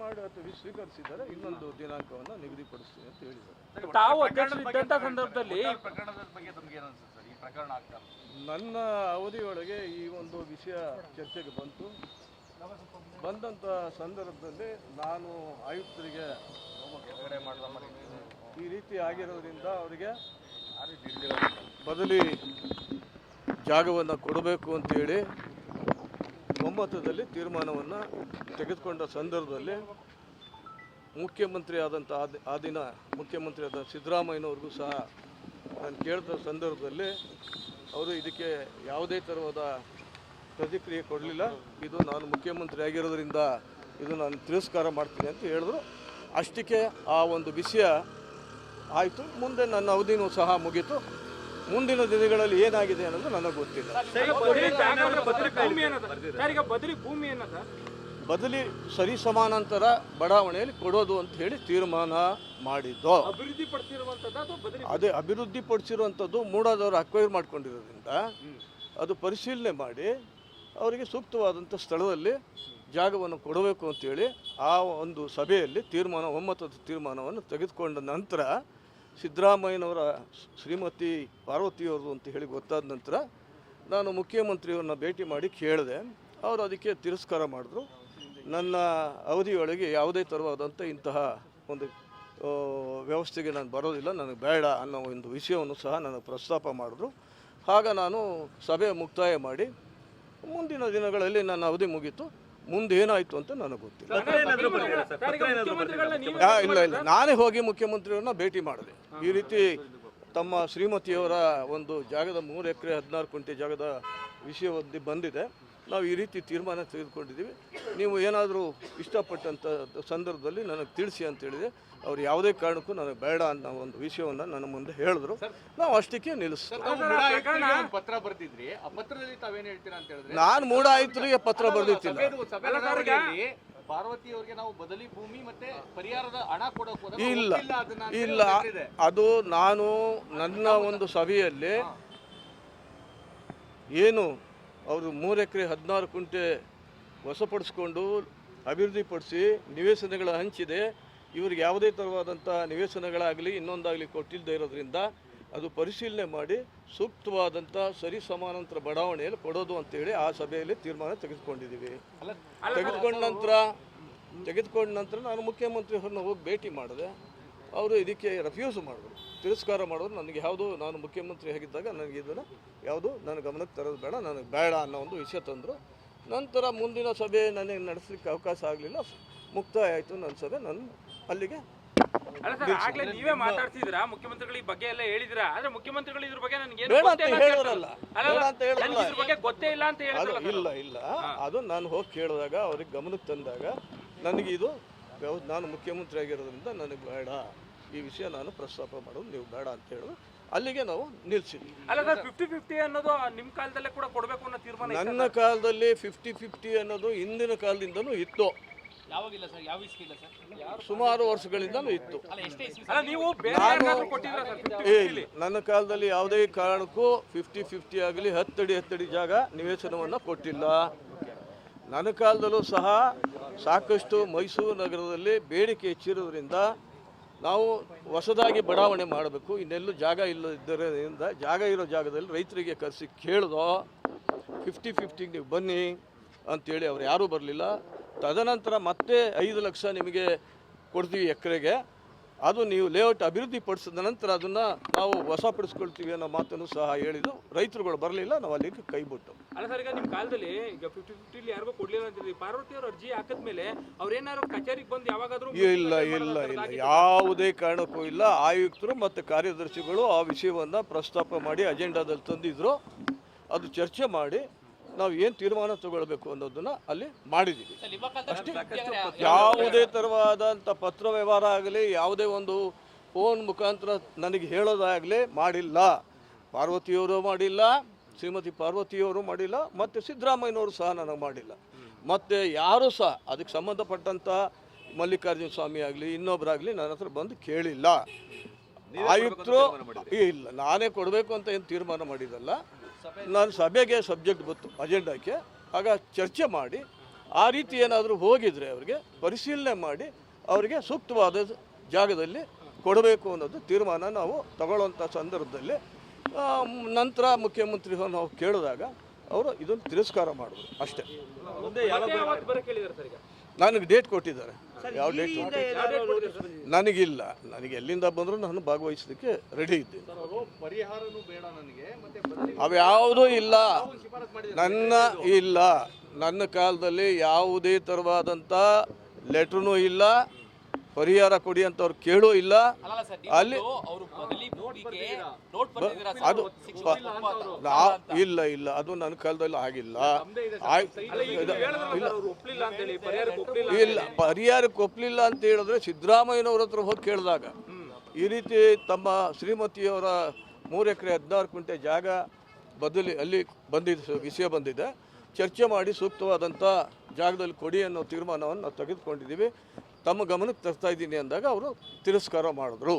ಮಾಡಿ ಅಥವಾ ಸ್ವೀಕರಿಸಿದ್ದಾರೆ ಇನ್ನೊಂದು ದಿನಾಂಕವನ್ನು ನಿಗದಿಪಡಿಸ್ತೀನಿ ಅಂತ ಹೇಳಿದ್ದಾರೆ. ತಾವು ಸಂದರ್ಭದಲ್ಲಿ ಪ್ರಕರಣದ ಬಗ್ಗೆ ತಮ್ಗೆ ಏನು ಸರ್? ಈ ಪ್ರಕರಣ ಆಗ್ತಾ ನನ್ನ ಅವಧಿಯೊಳಗೆ ಈ ಒಂದು ವಿಷಯ ಚರ್ಚೆಗೆ ಬಂತು. ಬಂದಂಥ ಸಂದರ್ಭದಲ್ಲಿ ನಾನು ಆಯುಕ್ತರಿಗೆ ಈ ರೀತಿ ಆಗಿರೋದ್ರಿಂದ ಅವರಿಗೆ ಬದಲಿ ಜಾಗವನ್ನು ಕೊಡಬೇಕು ಅಂತೇಳಿ ಒಮ್ಮತದಲ್ಲಿ ತೀರ್ಮಾನವನ್ನು ತೆಗೆದುಕೊಂಡ ಸಂದರ್ಭದಲ್ಲಿ ಮುಖ್ಯಮಂತ್ರಿ ಆದಂಥ ಆ ದಿನ ಮುಖ್ಯಮಂತ್ರಿ ಆದ ಸಿದ್ದರಾಮಯ್ಯನವ್ರಿಗೂ ಸಹ ನಾನು ಕೇಳಿದ ಸಂದರ್ಭದಲ್ಲಿ ಅವರು ಇದಕ್ಕೆ ಯಾವುದೇ ಥರವಾದ ಪ್ರತಿಕ್ರಿಯೆ ಕೊಡಲಿಲ್ಲ. ಇದು ನಾನು ಮುಖ್ಯಮಂತ್ರಿ ಆಗಿರೋದ್ರಿಂದ ಇದು ನಾನು ತಿರಸ್ಕಾರ ಮಾಡ್ತೀನಿ ಅಂತ ಹೇಳಿದ್ರು. ಅಷ್ಟಕ್ಕೆ ಆ ಒಂದು ವಿಷಯ ಆಯಿತು. ಮುಂದೆ ನನ್ನ ಅವಧಿನೂ ಸಹ ಮುಗೀತು. ಮುಂದಿನ ದಿನಗಳಲ್ಲಿ ಏನಾಗಿದೆ ಅನ್ನೋದು ನನಗೆ ಗೊತ್ತಿಲ್ಲ. ಬದಲಿ ಜಾಗ ಬದಲಿ ಸರ್ ಸಮಾನಾಂತರ ಬಡಾವಣೆಯಲ್ಲಿ ಕೊಡೋದು ಅಂತ ಹೇಳಿ ತೀರ್ಮಾನ ಮಾಡಿದ್ದು. ಅದೇ ಅಭಿವೃದ್ಧಿ ಪಡಿಸಿರುವಂಥದ್ದು ಮೂಡಾದವರು ಅಕ್ವೈರ್ ಮಾಡ್ಕೊಂಡಿರೋದ್ರಿಂದ ಅದು ಪರಿಶೀಲನೆ ಮಾಡಿ ಅವರಿಗೆ ಸೂಕ್ತವಾದಂಥ ಸ್ಥಳದಲ್ಲಿ ಜಾಗವನ್ನು ಕೊಡಬೇಕು ಅಂತೇಳಿ ಆ ಒಂದು ಸಭೆಯಲ್ಲಿ ತೀರ್ಮಾನ ಒಮ್ಮತದ ತೀರ್ಮಾನವನ್ನು ತೆಗೆದುಕೊಂಡ ನಂತರ ಸಿದ್ದರಾಮಯ್ಯನವರ ಶ್ರೀಮತಿ ಪಾರ್ವತಿಯವ್ರದ್ದು ಅಂತ ಹೇಳಿ ಗೊತ್ತಾದ ನಂತರ ನಾನು ಮುಖ್ಯಮಂತ್ರಿಯವ್ರನ್ನ ಭೇಟಿ ಮಾಡಿ ಕೇಳಿದೆ. ಅವರು ಅದಕ್ಕೆ ತಿರಸ್ಕಾರ ಮಾಡಿದ್ರು. ನನ್ನ ಅವಧಿಯೊಳಗೆ ಯಾವುದೇ ಥರವಾದಂಥ ಇಂತಹ ಒಂದು ವ್ಯವಸ್ಥೆಗೆ ನಾನು ಬರೋದಿಲ್ಲ. ನನಗೆ ಬೇಡ ಅನ್ನೋ ಒಂದು ವಿಷಯವನ್ನು ಸಹ ನನಗೆ ಪ್ರಸ್ತಾಪ ಮಾಡಿದ್ರು. ಆಗ ನಾನು ಸಭೆ ಮುಕ್ತಾಯ ಮಾಡಿ ಮುಂದಿನ ದಿನಗಳಲ್ಲಿ ನನ್ನ ಅವಧಿ ಮುಗೀತು. ಮುಂದೆ ಏನಾಯ್ತು ಅಂತ ನನಗೆ ಗೊತ್ತಿಲ್ಲ. ಇಲ್ಲ ಇಲ್ಲ. ನಾನೇ ಹೋಗಿ ಮುಖ್ಯಮಂತ್ರಿಯವ್ರನ್ನ ಭೇಟಿ ಮಾಡಿದೆ. ಈ ರೀತಿ ತಮ್ಮ ಶ್ರೀಮತಿಯವರ ಒಂದು ಜಾಗದ ಮೂರು ಎಕರೆ ಹದಿನಾರು ಕುಂಟೆ ಜಾಗದ ವಿಷಯ ಬಂದಿದೆ. ನಾವು ಈ ರೀತಿ ತೀರ್ಮಾನ ತೆಗೆದುಕೊಂಡಿದ್ದೀವಿ. ನೀವು ಏನಾದರೂ ಇಷ್ಟಪಟ್ಟಂಥ ಸಂದರ್ಭದಲ್ಲಿ ನನಗೆ ತಿಳಿಸಿ ಅಂತ ಹೇಳಿದೆ. ಅವ್ರು ಯಾವುದೇ ಕಾರಣಕ್ಕೂ ನನಗೆ ಬೇಡ ಅನ್ನೋ ಒಂದು ವಿಷಯವನ್ನು ನನ್ನ ಮುಂದೆ ಹೇಳಿದ್ರು. ನಾವು ಅಷ್ಟಕ್ಕೆ ನಿಲ್ಲಿಸ್ತೀವಿ. ಒಂದು ಪತ್ರ ಬರ್ತಿದ್ರಿ ಆ ಪತ್ರದಲ್ಲಿ ತಾವೇನ್ ಹೇಳ್ತೀರಾ ಅಂತ ಹೇಳಿದ್ರೆ? ನಾನು ಮೂಡ ಆಯುಕ್ತರಿಗೆ ಪತ್ರ ಬರೆದಿತ್ತಿಲ್ಲ. ಪಾರ್ವತಿ ಅವರಿಗೆ ನಾವು ಬದಲಿ ಭೂಮಿ ಮತ್ತೆ ಪರಿಹಾರದ ಹಣ ಕೊಡೋಕೆ ಇಲ್ಲ ಇಲ್ಲ. ಅದು ನಾನು ನನ್ನ ಒಂದು ಸಭೆಯಲ್ಲಿ ಏನು ಅವರು ಮೂರು ಎಕರೆ ಹದಿನಾರು ಕುಂಟೆ ವಶಪಡಿಸ್ಕೊಂಡು ಅಭಿವೃದ್ಧಿಪಡಿಸಿ ನಿವೇಶನಗಳ ಹಂಚಿದೆ. ಇವ್ರಿಗೆ ಯಾವುದೇ ಥರವಾದಂಥ ನಿವೇಶನಗಳಾಗಲಿ ಇನ್ನೊಂದಾಗಲಿ ಕೊಟ್ಟಿಲ್ಲದೆ ಇರೋದ್ರಿಂದ ಅದು ಪರಿಶೀಲನೆ ಮಾಡಿ ಸೂಕ್ತವಾದಂಥ ಸರಿ ಸಮಾನಾಂತರ ಬಡಾವಣೆಯಲ್ಲಿ ಕೊಡೋದು ಅಂತೇಳಿ ಆ ಸಭೆಯಲ್ಲಿ ತೀರ್ಮಾನ ತೆಗೆದುಕೊಂಡಿದ್ದೀವಿ. ತೆಗೆದುಕೊಂಡ ನಂತರ ತೆಗೆದುಕೊಂಡ ನಂತರ ನಾನು ಮುಖ್ಯಮಂತ್ರಿಯವ್ರನ್ನ ಹೋಗಿ ಭೇಟಿ ಮಾಡಿದೆ. ಅವರು ಇದಕ್ಕೆ ರೆಫ್ಯೂಸ್ ಮಾಡಿದ್ರು. ತಿರಸ್ಕಾರ ಮಾಡಿದ್ರು. ನನಗೆ ಯಾವುದು ನಾನು ಮುಖ್ಯಮಂತ್ರಿ ಆಗಿದ್ದಾಗ ನನಗೆ ಇದನ್ನು ಯಾವುದು ನನ್ನ ಗಮನಕ್ಕೆ ತರೋದು ಬೇಡ ನನಗೆ ಬೇಡ ಅನ್ನೋ ಒಂದು ವಿಷಯ ತಂದರು. ನಂತರ ಮುಂದಿನ ಸಭೆ ನನಗೆ ನಡೆಸಲಿಕ್ಕೆ ಅವಕಾಶ ಆಗಲಿಲ್ಲ. ಮುಕ್ತಾಯ ಆಯಿತು ನನ್ನ ಸಭೆ. ನಾನು ಅಲ್ಲಿಗೆ ಆಗ್ಲೇ ನೀವೇ ಮಾತಾಡ್ತಿದ್ದೀರಾ? ಮುಖ್ಯಮಂತ್ರಿಗಳು ಬಗ್ಗೆ ಎಲ್ಲ ಹೇಳಿದಿರಾ ಆದ್ರೆ ಮುಖ್ಯಮಂತ್ರಿಗಳು ಇದ್ರ ಬಗ್ಗೆ ನನಗೆ ಬಗ್ಗೆ ಗೊತ್ತೇ ಇಲ್ಲ ಅಂತ ಅದು ಹೇಳಿದ್ರಲ್ಲ ಇಲ್ಲ ಇಲ್ಲ. ಅದು ನಾನು ಹೋಗಿ ಕೇಳಿದಾಗ ಅವ್ರಿಗೆ ಗಮನಕ್ಕೆ ತಂದಾಗ ನನಗೆ ಇದು ವ್ಯವ- ನಾನು ಮುಖ್ಯಮಂತ್ರಿ ಆಗಿರೋದ್ರಿಂದ ನನಗೆ ಬೇಡ. ಈ ವಿಷಯ ನಾನು ಪ್ರಸ್ತಾಪ ಮಾಡೋದು ನೀವು ಬೇಡ ಅಂತ ಹೇಳಿ ಅಲ್ಲಿಗೆ ನಾವು ನಿಲ್ಸಿದ್ವಿ. ಅಲ್ಲ ಸರ್ ಫಿಫ್ಟಿ ಫಿಫ್ಟಿ ಅನ್ನೋದು ನಿಮ್ಮ ಕಾಲದಲ್ಲೇ ಕೂಡ ಕೊಡಬೇಕು ಅನ್ನೋ ತೀರ್ಮಾನ ಇತ್ತು. ನನ್ನ ಕಾಲದಲ್ಲಿ ಫಿಫ್ಟಿ ಫಿಫ್ಟಿ ಅನ್ನೋದು ಹಿಂದಿನ ಕಾಲದಿಂದನೂ ಇತ್ತು. ಯಾವಾಗಿಲ್ಲ ಸರ್? ಯಾವ ಸರ್? ಸುಮಾರು ವರ್ಷಗಳಿಂದನೂ ಇತ್ತು. ಅಲ್ಲ ಎಷ್ಟೇ ಇಸ್ವಿ ಅಲ್ಲ ನೀವು ಬೇರೆ ಯಾರಿಗಾದ್ರೂ ಕೊಟ್ಟಿದ್ದೀರಾ ಸರ್ 50-50 ಏ ಇಲ್ಲ. ನನ್ನ ಕಾಲದಲ್ಲಿ ಯಾವುದೇ ಕಾರಣಕ್ಕೂ ಫಿಫ್ಟಿ ಫಿಫ್ಟಿ ಆಗಲಿ ಹತ್ತಡಿ ಹತ್ತಡಿ ಜಾಗ ನಿವೇಶನವನ್ನು ಕೊಟ್ಟಿಲ್ಲ. ನನ್ನ ಕಾಲದಲ್ಲೂ ಸಹ ಸಾಕಷ್ಟು ಮೈಸೂರು ನಗರದಲ್ಲಿ ಬೇಡಿಕೆ ಹೆಚ್ಚಿರೋದ್ರಿಂದ ನಾವು ಹೊಸದಾಗಿ ಬಡಾವಣೆ ಮಾಡಬೇಕು. ಇನ್ನೆಲ್ಲೂ ಜಾಗ ಇಲ್ಲದಿದ್ದರಿಂದ, ಜಾಗ ಇರೋ ಜಾಗದಲ್ಲಿ ರೈತರಿಗೆ ಕರೆಸಿ ಕೇಳ್ದೋ ಫಿಫ್ಟಿ ಫಿಫ್ಟಿಗೆ ನೀವು ಬನ್ನಿ ಅಂಥೇಳಿ ಅವ್ರು ಯಾರೂ ಬರಲಿಲ್ಲ. ತದನಂತರ ಮತ್ತೆ ಐದು ಲಕ್ಷ ನಿಮಗೆ ಕೊಡ್ತೀವಿ ಎಕರೆಗೆ. ಅದು ನೀವು ಲೇಔಟ್ ಅಭಿವೃದ್ಧಿ ಪಡಿಸಿದ ನಂತರ ಅದನ್ನು ನಾವು ವಶಪಡಿಸ್ಕೊಳ್ತೀವಿ ಅನ್ನೋ ಮಾತನ್ನು ಸಹ ಹೇಳಿದ್ದು ರೈತರುಗಳು ಬರಲಿಲ್ಲ ನಾವು ಅಲ್ಲಿಗೆ ಕೈ ಬಿಟ್ಟು. ಅಲ್ಲ ಸರ್ ಈಗ ನಿಮ್ಮ ಕಾಲದಲ್ಲಿ ಈಗ ಫಿಫ್ಟಿ ಫಿಫ್ಟಿಲಿ ಯಾರಿಗೂ ಕೊಡಲಿಲ್ಲ ಅಂತಿದ್ರಿ ಪಾರ್ವತಿ ಅವರು ಅರ್ಜಿ ಹಾಕಿದ್ಮೇಲೆ ಅವ್ರೇನಾದ್ರು ಕಚೇರಿಗೆ ಬಂದು ಯಾವಾಗಾದ್ರೂ ಇಲ್ಲ ಇಲ್ಲ ಇಲ್ಲ ಯಾವುದೇ ಕಾರಣಕ್ಕೂ ಇಲ್ಲ. ಆಯುಕ್ತರು ಮತ್ತು ಕಾರ್ಯದರ್ಶಿಗಳು ಆ ವಿಷಯವನ್ನು ಪ್ರಸ್ತಾಪ ಮಾಡಿ ಅಜೆಂಡಾದಲ್ಲಿ ತಂದಿದ್ರು. ಅದು ಚರ್ಚೆ ಮಾಡಿ ನಾವು ಏನು ತೀರ್ಮಾನ ತಗೊಳ್ಬೇಕು ಅನ್ನೋದನ್ನ ಅಲ್ಲಿ ಮಾಡಿದ್ದೀವಿ ಅಷ್ಟೇ. ಯಾವುದೇ? ಥರವಾದಂಥ ಪತ್ರ ವ್ಯವಹಾರ ಆಗಲಿ ಯಾವುದೇ ಒಂದು ಫೋನ್ ಮುಖಾಂತರ ನನಗೆ ಹೇಳೋದಾಗಲಿ ಮಾಡಿಲ್ಲ. ಪಾರ್ವತಿಯವರು ಮಾಡಿಲ್ಲ ಶ್ರೀಮತಿ ಪಾರ್ವತಿಯವರು ಮಾಡಿಲ್ಲ ಮತ್ತು ಸಿದ್ದರಾಮಯ್ಯನವರು ಸಹ ನನಗೆ ಮಾಡಿಲ್ಲ. ಮತ್ತು ಯಾರೂ ಸಹ ಅದಕ್ಕೆ ಸಂಬಂಧಪಟ್ಟಂಥ ಮಲ್ಲಿಕಾರ್ಜುನ ಸ್ವಾಮಿ ಆಗಲಿ ಇನ್ನೊಬ್ಬರಾಗಲಿ ನನ್ನ ಹತ್ರ ಬಂದು ಕೇಳಿಲ್ಲ. ಆಯುಕ್ತರು ಇಲ್ಲ ನಾನೇ ಕೊಡಬೇಕು ಅಂತ ಏನು ತೀರ್ಮಾನ ಮಾಡಿದಲ್ಲ. ನಾನು ಸಭೆಗೆ ಸಬ್ಜೆಕ್ಟ್ ಬಂತು ಅಜೆಂಡಾಕ್ಕೆ ಆಗ ಚರ್ಚೆ ಮಾಡಿ, ಆ ರೀತಿ ಏನಾದರೂ ಹೋಗಿದ್ರೆ ಅವರಿಗೆ ಪರಿಶೀಲನೆ ಮಾಡಿ, ಅವರಿಗೆ ಸೂಕ್ತವಾದ ಜಾಗದಲ್ಲಿ ಕೊಡಬೇಕು ಅನ್ನೋದು ತೀರ್ಮಾನ ನಾವು ತಗೊಳ್ಳುವಂಥ ಸಂದರ್ಭದಲ್ಲಿ ನಂತರ ಮುಖ್ಯಮಂತ್ರಿ ನಾವು ಕೇಳಿದಾಗ, ಅವರು ಇದನ್ನು ತಿರಸ್ಕಾರ ಮಾಡಿದ್ರು ಅಷ್ಟೇ. ನನಗೆ ಡೇಟ್ ಕೊಟ್ಟಿದ್ದಾರೆ. ಯಾವ ಡೇಟ್ ನನಗಿಲ್ಲ. ನನಗೆ ಎಲ್ಲಿಂದ ಬಂದರೂ ನಾನು ಭಾಗವಹಿಸಲಿಕ್ಕೆ ರೆಡಿ ಇದ್ದೀನಿ. ಅವರು ಯಾವುದೂ ಬೇಡ ನನಗೆ ಮತ್ತೆ ಬದಲಿ ಅವ್ಯಾವುದೂ ಇಲ್ಲ. ನನ್ನ ಇಲ್ಲ. ನನ್ನ ಕಾಲದಲ್ಲಿ ಯಾವುದೇ ಥರವಾದಂಥ ಲೆಟ್ರೂ ಇಲ್ಲ. ಪರಿಹಾರ ಕೊಡಿ ಅಂತ ಅವ್ರು ಕೇಳೋ ಇಲ್ಲ. ಅಲ್ಲ ಅದು ಇಲ್ಲ ಇಲ್ಲ ಅದು ನನ್ನ ಕಾಲದಲ್ಲಿ ಆಗಿಲ್ಲ. ಇಲ್ಲ. ಪರಿಹಾರಕ್ಕೆ ಒಪ್ಪಲಿಲ್ಲ ಅಂತ ಹೇಳಿದ್ರೆ ಸಿದ್ದರಾಮಯ್ಯನವ್ರ ಹತ್ರ ಹೋಗಿ ಕೇಳಿದಾಗ ಈ ರೀತಿ ತಮ್ಮ ಶ್ರೀಮತಿಯವರ ಮೂರು ಎಕರೆ ಹದಿನಾರು ಕುಂಟೆ ಜಾಗ ಬದಲಿ ಅಲ್ಲಿ ಬಂದಿದ್ದ ವಿಷಯ ಬಂದಿದೆ. ಚರ್ಚೆ ಮಾಡಿ ಸೂಕ್ತವಾದಂಥ ಜಾಗದಲ್ಲಿ ಕೊಡಿ ಅನ್ನೋ ತೀರ್ಮಾನವನ್ನು ನಾವು ತೆಗೆದುಕೊಂಡಿದ್ದೀವಿ. ತಮ್ಮ ಗಮನಕ್ಕೆ ತರ್ತಾ ಇದ್ದೀನಿ ಅಂದಾಗ ಅವರು ತಿರಸ್ಕಾರ ಮಾಡಿದ್ರು.